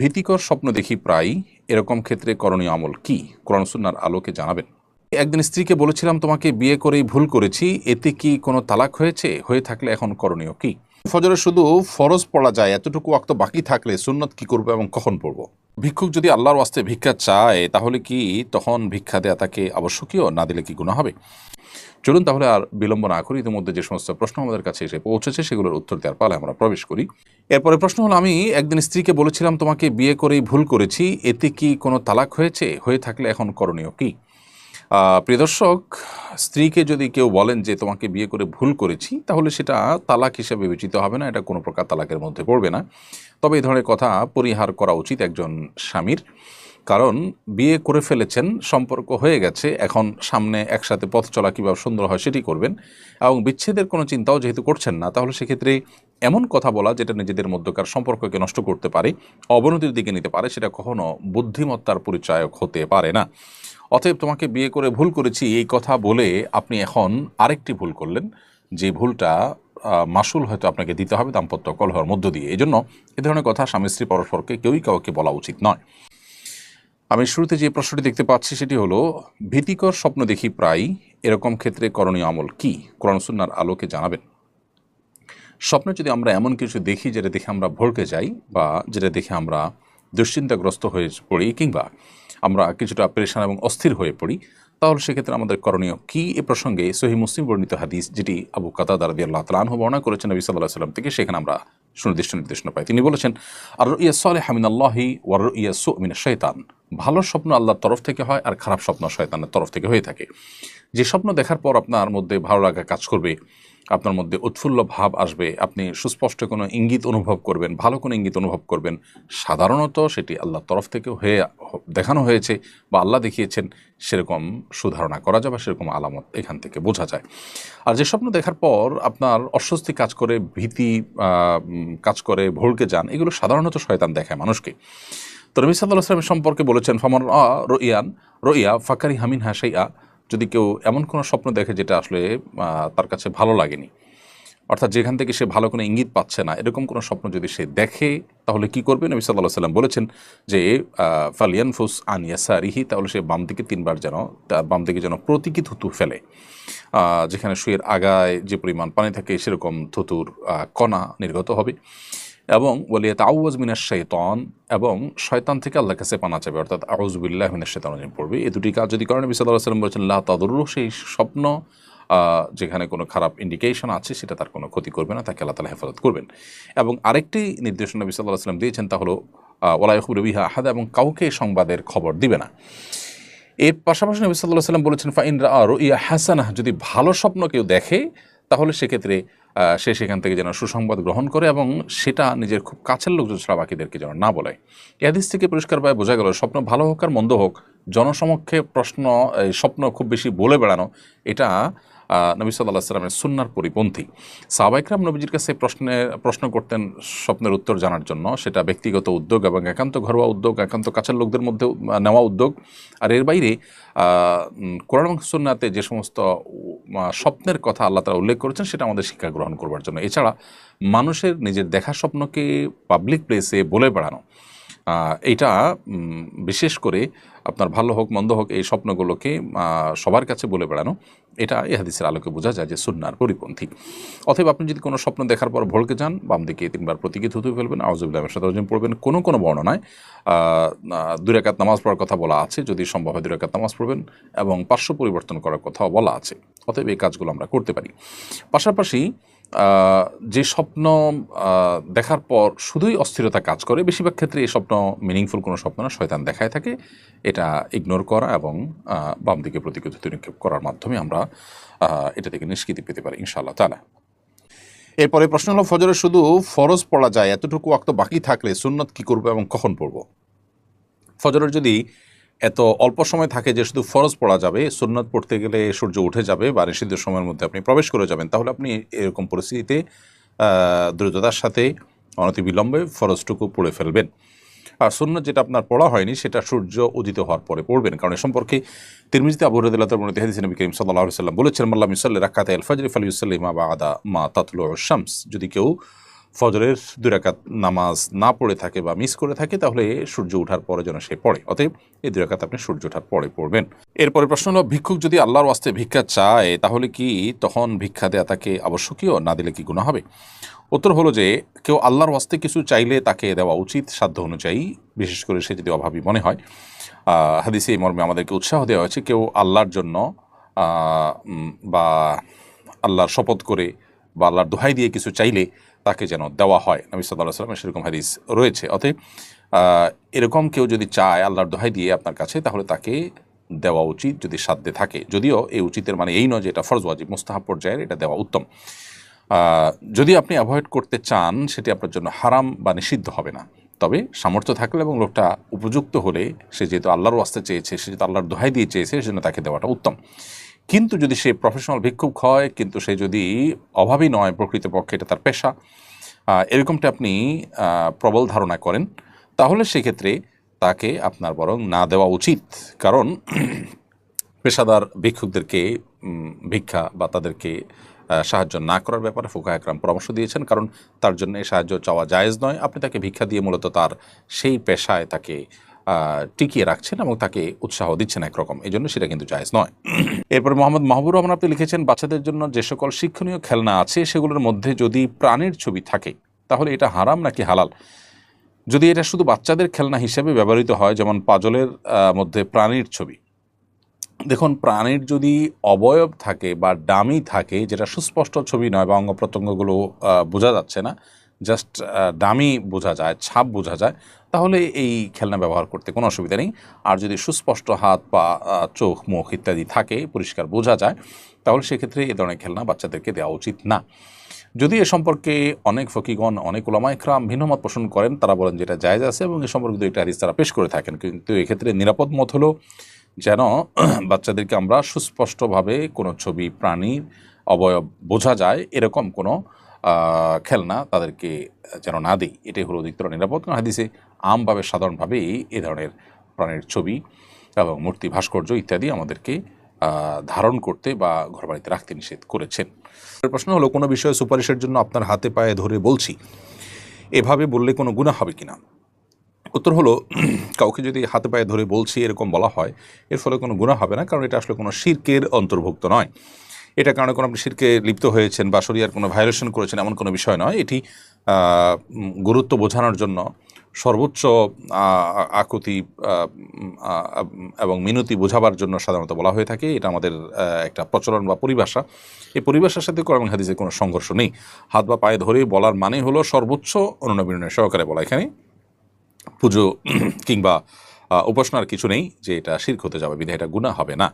ভীতিকর স্বপ্ন দেখি প্রায়ই। এরকম ক্ষেত্রে করণীয় আমল কি? কোরআনসুন্নার আলোকে জানাবেন। একদিন স্ত্রীকে বলেছিলাম, তোমাকে বিয়ে করেই ভুল করেছি, এতে কি কোনো তালাক হয়েছে? হয়ে থাকলে এখন করণীয় কি? ফজরে শুধু ফরজ পড়া যায়, এতটুকু অক্ত বাকি থাকলে সুন্নত কি করব এবং কখন পড়ব? ভিক্ষুক যদি আল্লাহর ওয়াস্তে ভিক্ষা চায়, তাহলে কি তখন ভিক্ষা দেয়া তাকে আবশ্যকীয়, না দিলে কি গুণা হবে? চলুন তাহলে আর বিলম্ব না করি। ইতিমধ্যে যে সমস্ত প্রশ্ন আমাদের কাছে এসে পৌঁছেছে, সেগুলোর উত্তর দেওয়ার পালে আমরা প্রবেশ করি। এরপরে প্রশ্ন হলো, আমি একদিন স্ত্রীকে বলেছিলাম, তোমাকে বিয়ে করেই ভুল করেছি, এতে কি কোনো তালাক হয়েছে? হয়ে থাকলে এখন করণীয় কি? আহ, প্রিয় দর্শক স্ত্রীকে যদি কেউ বলেন যে তোমাকে বিয়ে করে ভুল করেছি তাহলে সেটা তালাক হিসেবে বিবেচিত হবে না। এটা কোনো প্রকার তালাকের মধ্যে পড়বে না। তবে এই ধরনের কথা পরিহার করা উচিত একজন স্বামীর। কারণ বিয়ে করে ফেলেছেন সম্পর্ক হয়ে গেছে এখন সামনে একসাথে পথ চলা কীভাবে সুন্দর হয় সেটি করবেন। এবং বিচ্ছেদের কোনো চিন্তাও যেহেতু করছেন না তাহলে সেক্ষেত্রে এমন কথা বলা যেটা নিজেদের মধ্যকার সম্পর্ককে নষ্ট করতে পারে অবনতির দিকে নিতে পারে সেটা কখনো বুদ্ধিমত্তার পরিচায়ক হতে পারে না। অতএব তোমাকে বিয়ে করে ভুল করেছি, এই কথা বলে আপনি এখন আরেকটি ভুল করলেন। যে ভুলটা মাসুল হয়তো আপনাকে দিতে হবে, দাম্পত্য কলহের মধ্য দিয়ে। এই জন্য এ ধরনের কথা স্বামী, স্ত্রী, পরস্পরকে কেউই কাউকে বলা উচিত নয়। আমি শুরুতে যে প্রশ্নটি দেখতে পাচ্ছি সেটি হলো, ভীতিকর স্বপ্ন দেখি প্রায় এরকম ক্ষেত্রে করণীয় আমল কি? কোরআন সুন্নার আলোকে জানাবেন। স্বপ্নে যদি আমরা এমন কিছু দেখি যেটা দেখে আমরা ভড়কে যাই বা যেটা দেখে আমরা দুশ্চিন্তাগ্রস্ত হয়ে পড়ি কিংবা আমরা কিছুটা পরেশান এবং অস্থির হয়ে পড়ি, তাহলে সেক্ষেত্রে আমাদের করণীয় কি? এ প্রসঙ্গে সহি মুসলিম বর্ণিত হাদিস, যেটি আবু কাতা দারদি আল্লাহ তালাহ বর্ণনা করেছেন, নবী সাল্লাহ সাল্লাম থেকে, সেখানে আমরা সুনির্দিষ্ট নির্দেশনা পাই। তিনি বলেছেন আর ইয়া সালে হামিন আল্লাহি ওয়ার ইয়া সু মিনা শৈতান ভালো স্বপ্ন আল্লাহর তরফ থেকে হয় আর খারাপ স্বপ্ন শয়তানের তরফ থেকে হয়ে থাকে। যে স্বপ্ন দেখার পর আপনার মধ্যে ভালো লাগা কাজ করবে। আপনার মধ্যে উৎফুল্ল ভাব আসবে, আপনি সুস্পষ্ট কোনো ইঙ্গিত অনুভব করবেন, ভালো কোনো ইঙ্গিত অনুভব করবেন। সাধারণত সেটি আল্লাহর তরফ থেকে হয়ে, দেখানো হয়েছে বা আল্লাহ দেখিয়েছেন, সেরকম সুধারণা করা যায় বা সেরকম আলামত এখান থেকে বোঝা যায়। আর যে স্বপ্ন দেখার পর আপনার অস্বস্তি কাজ করে, ভীতি কাজ করে, ভুলকে যান, এগুলো সাধারণত শয়তান দেখায় মানুষকে। তো রবি সাল্লাহ আসলামের সম্পর্কে বলেছেন ফমর রইয়ান, রইয়া ফাকারি হামিন হাসাইয়া যদি কেউ এমন কোনো স্বপ্ন দেখে যেটা আসলে তার কাছে ভালো লাগেনি, অর্থাৎ যেখান থেকে সে ভালো কোনো ইঙ্গিত পাচ্ছে না, এরকম কোনো স্বপ্ন যদি সে দেখে, তাহলে কি করবে? নবী সাল্লাহ সাল্লাম বলেছেন যে ফালিয়ান ফুস আন ইয়াসারিহি, তাহলে সে বাম দিকে তিনবার যেন বাম দিকে যেন প্রতীকী থুতু ফেলে। যেখানে শুয়ের আগায় যে পরিমাণ পানি থাকে, সেরকম থুতুর কণা নির্গত হবে। এবং বলিয়া তাউজ মিনার শৈতন এবং শয়তান থেকে আল্লাহ কাছে পানা চাবে, অর্থাৎ আউজবিল্লাহ মিনার শৈতান পড়বে। এই দুটি কাজ যদি করেন, নবী সাল্লাহ সাল্লাম বলেছেন, লা তাদুর সেই স্বপ্ন যেখানে কোনো খারাপ ইন্ডিকেশন আছে, সেটা তার কোনো ক্ষতি করবে না, তাকে আল্লাহ তালা হেফাজত করবেন। এবং আরেকটি নির্দেশনা নবী সাল্লাহ সাল্লাম দিয়েছেন, তা হলো ওলাইহুর বিহা আহাদ এবং কাউকে সংবাদের খবর দিবে না। এর পাশাপাশি নবী সাল্লাহ সাল্লাম বলেছেন, ফাইন আর ইয়া হাসানা যদি ভালো স্বপ্ন কেউ দেখে, তাহলে সেক্ষেত্রে সে সেখান থেকে যেন সুসংবাদ গ্রহণ করে এবং সেটা নিজের খুব কাছের লোকজন ছাড়া বাকিদেরকে যেন না বলে। এ হাদিস থেকে পরিষ্কারভাবে বোঝা গেল স্বপ্ন ভালো হোক আর মন্দ হোক, জনসমক্ষে প্রশ্ন স্বপ্ন খুব বেশি বলে বেড়ানো, এটা নবী সাল্লাহ সাল্লামের সুন্নার পরিপন্থী। সাহবাইকরাম নবীজির কাছে প্রশ্নে, প্রশ্ন করতেন স্বপ্নের উত্তর জানার জন্য, সেটা ব্যক্তিগত উদ্যোগ এবং একান্ত ঘরোয়া উদ্যোগ, একান্ত কাছের লোকদের মধ্যে নেওয়া উদ্যোগ। আর এর বাইরে কোরআন সুন্নাতে যে সমস্ত স্বপ্নের কথা আল্লাহ তালা উল্লেখ করেছেন, সেটা আমাদের শিক্ষা গ্রহণ করবার জন্য। এছাড়া মানুষের নিজের দেখা স্বপ্নকে পাবলিক প্লেসে বলে বেড়ানো এইটা বিশেষ করে আপনার ভালো হোক, মন্দ হোক, এই স্বপ্নগুলোকে সবার কাছে বলে বেড়ানো, এটা এই হাদিসের আলোকে বোঝা যায় যে সুন্নার পরিপন্থী। অতএব আপনি যদি কোনো স্বপ্ন দেখার পর ভড়কে যান, বাম দিকে তিনবার প্রতীকে থুতু ফেলবেন আউজুবিল্লাহ সাদারজিম পড়বেন, কোনো কোনো বর্ণনায় দুরাকাত নামাজ পড়ার কথা বলা আছে, যদি সম্ভব হয় দুরাকাত নামাজ পড়বেন, এবং পার্শ্ব পরিবর্তন করার কথাও বলা আছে। অতএব এই কাজগুলো আমরা করতে পারি। পাশাপাশি যে স্বপ্ন দেখার পর শুধুই অস্থিরতা কাজ করে, বেশিরভাগ ক্ষেত্রে এই স্বপ্ন মিনিংফুল কোনো স্বপ্ন না, শয়তান দেখায় থাকে। এটা ইগনোর করা এবং বাম দিকে প্রতিকৃত নিক্ষেপ করার মাধ্যমে আমরা এটা থেকে নিষ্কৃতি পেতে পারি, ইনশাআল্লাহ তালা এরপরে প্রশ্ন হলো ফজরে শুধু ফরজ পড়া যায়, এতটুকু ওয়াক্ত বাকি থাকলে সুন্নত কি করব এবং কখন পড়ব? ফজরের যদি এত অল্প সময় থাকে যে শুধু ফরজ পড়া যাবে, সুন্নত পড়তে গেলে সূর্য উঠে যাবে বা নিষিদ্ধ সময়ের মধ্যে আপনি প্রবেশ করে যাবেন, তাহলে আপনি এরকম পরিস্থিতিতে দ্রুততার সাথে অনতি বিলম্বে ফরজটুকু পড়ে ফেলবেন। আর সুন্নত যেটা আপনার পড়া হয়নি, সেটা সূর্য উদিত হওয়ার পরে পড়বেন। কারণ এ সম্পর্কে তিরমিজিতে আবু রদুল্লাহ মনে হাদিস নবী করিম সাল্লাহ সাল্লাম বলেছেন মাল্লাহ মিসাল্লি রাকাত আল ফজর ফালিউসাল্লিমা বা আদা মা তাতলু শামস। যদি কেউ ফজরের দুই রাকাত নামাজ না পড়ে থাকে বা মিস করে থাকে, তাহলে সূর্য ওঠার পরে যেন সে পড়ে। অতএব এই দুই রাকাত আপনি সূর্য ওঠার পরে পড়বেন। এরপরে প্রশ্ন হলো, ভিক্ষুক যদি আল্লাহর ওয়াস্তে ভিক্ষা চায়, তাহলে কি তখন ভিক্ষা দেয়া তাকে আবশ্যকীয়, না দিলে কি গুণা হবে? উত্তর হলো যে, কেউ আল্লাহর ওয়াস্তে কিছু চাইলে তাকে দেওয়া উচিত সাধ্য অনুযায়ী, বিশেষ করে সে যদি অভাবী মনে হয়। হাদিসে এই মর্মে আমাদেরকে উৎসাহ দেওয়া হয়েছে, কেউ আল্লাহর জন্য বা আল্লাহর শপথ করে বা আল্লাহর দোহাই দিয়ে কিছু চাইলে তাকে যেন দেওয়া হয়। নবী সাল্লাহ সাল্লামের সেরকম হাদিস রয়েছে। অতএব এরকম কেউ যদি চায় আল্লাহর দোহাই দিয়ে আপনার কাছে, তাহলে তাকে দেওয়া উচিত যদি সাধ্যে থাকে। যদিও এই উচিতের মানে এই নয় যে এটা ফরজ, ওয়াজিব, মুস্তাহাব পর্যায়ের, এটা দেওয়া উত্তম। যদি আপনি অ্যাভয়েড করতে চান, সেটি আপনার জন্য হারাম বা নিষিদ্ধ হবে না। তবে সামর্থ্য থাকলে এবং লোকটা উপযুক্ত হলে, সে যেহেতু আল্লাহর ওয়াস্তে চেয়েছে, সে যেহেতু আল্লাহর দোহাই দিয়ে চেয়েছে, সেজন্য তাকে দেওয়াটা উত্তম। কিন্তু যদি সে প্রফেশনাল ভিক্ষুক হয়, কিন্তু সে যদি অভাবী নয় প্রকৃতপক্ষে, এটা তার পেশা এরকমটা আপনি প্রবল ধারণা করেন, তাহলে সেক্ষেত্রে তাকে আপনার বরং না দেওয়া উচিত। কারণ পেশাদার ভিক্ষুকদেরকে ভিক্ষা বা তাদেরকে সাহায্য না করার ব্যাপারে ফুকা একরাম পরামর্শ দিয়েছেন। কারণ তার জন্য সাহায্য চাওয়া জায়েজ নয়। আপনি তাকে ভিক্ষা দিয়ে মূলত তার সেই পেশায় তাকে টিকিয়ে রাখছেন এবং তাকে উৎসাহ দিচ্ছেন একরকম। এই জন্য সেটা কিন্তু জায়েজ নয়। এরপর মোহাম্মদ মাহবুর রহমান, আপনি লিখেছেন, বাচ্চাদের জন্য যে সকল শিক্ষণীয় খেলনা আছে, সেগুলোর মধ্যে যদি প্রাণীর ছবি থাকে, তাহলে এটা হারাম নাকি হালাল? যদি এটা শুধু বাচ্চাদের খেলনা হিসেবে ব্যবহৃত হয়, যেমন পাজলের মধ্যে প্রাণীর ছবি, দেখুন, প্রাণীর যদি অবয়ব থাকে বা ডামি থাকে, যেটা সুস্পষ্ট ছবি নয় বা অঙ্গ প্রত্যঙ্গগুলো বোঝা যাচ্ছে না, জাস্ট ডামি বোঝা যায়, ছাপ বোঝা যায় তাহলে এই খেলনা ব্যবহার করতে কোনো অসুবিধা নেই। আর যদি সুস্পষ্ট হাত, পা চোখ, মুখ ইত্যাদি থাকে, পরিষ্কার বোঝা যায়, তাহলে সেক্ষেত্রে এ ধরনের খেলনা বাচ্চাদেরকে দেওয়া উচিত না। যদি এ সম্পর্কে অনেক ফকিগণ, অনেক ওলামা ইকরাম ভিন্ন মত পোষণ করেন, তারা বলেন যেটা জায়েজ আছে এবং এ সম্পর্কে দু একটা হাদিস তারা পেশ করে থাকেন। কিন্তু এক্ষেত্রে নিরাপদ মত হলো যেন বাচ্চাদেরকে আমরা সুস্পষ্টভাবে কোনো ছবি প্রাণীর অবয়ব বোঝা যায়, এরকম কোনো খেলনা তাদেরকে যেন না দিই। এটাই হলো অধিকতর নিরাপদ। হাদিসে আমভাবে, সাধারণভাবেই এ ধরনের প্রাণীর ছবি এবং মূর্তি, ভাস্কর্য ইত্যাদি আমাদেরকে ধারণ করতে বা ঘরবাড়িতে রাখতে নিষেধ করেছেন। প্রশ্ন হলো, কোনো বিষয়ে সুপারিশের জন্য আপনার হাতে পায়ে ধরে বলছি, এভাবে বললে কোনো গুণা হবে কিনা? উত্তর হলো, কাউকে যদি হাতে পায়ে ধরে বলছি এরকম বলা হয়, এর ফলে কোনো গুণা হবে না, কারণ এটা আসলে কোনো শির্কের অন্তর্ভুক্ত নয়। এটা কারণে কোনো আপনি শিরকে লিপ্ত হয়েছেন বা শরিয়ার কোনো ভায়োলেশন করেছেন, এমন কোনো বিষয় নয়। এটি গুরুত্ব বোঝানোর জন্য সর্বোচ্চ আকুতি এবং মিনতি বোঝাবার জন্য সাধারণত বলা হয়ে থাকে। এটা আমাদের একটা প্রচলন বা পরিভাষা। এই পরিভাষার সাথে কোরআন হাদিসের কোনো সংঘর্ষ নেই। হাত বা পায়ে ধরে বলার মানে হলো সর্বোচ্চ অনুনবীনের সহকারে বলা। এখানে পুজো কিংবা উপাসনার কিছু নেই যে এটা শির্ক হতে যাবে বিধায় এটা গুণা হবে না।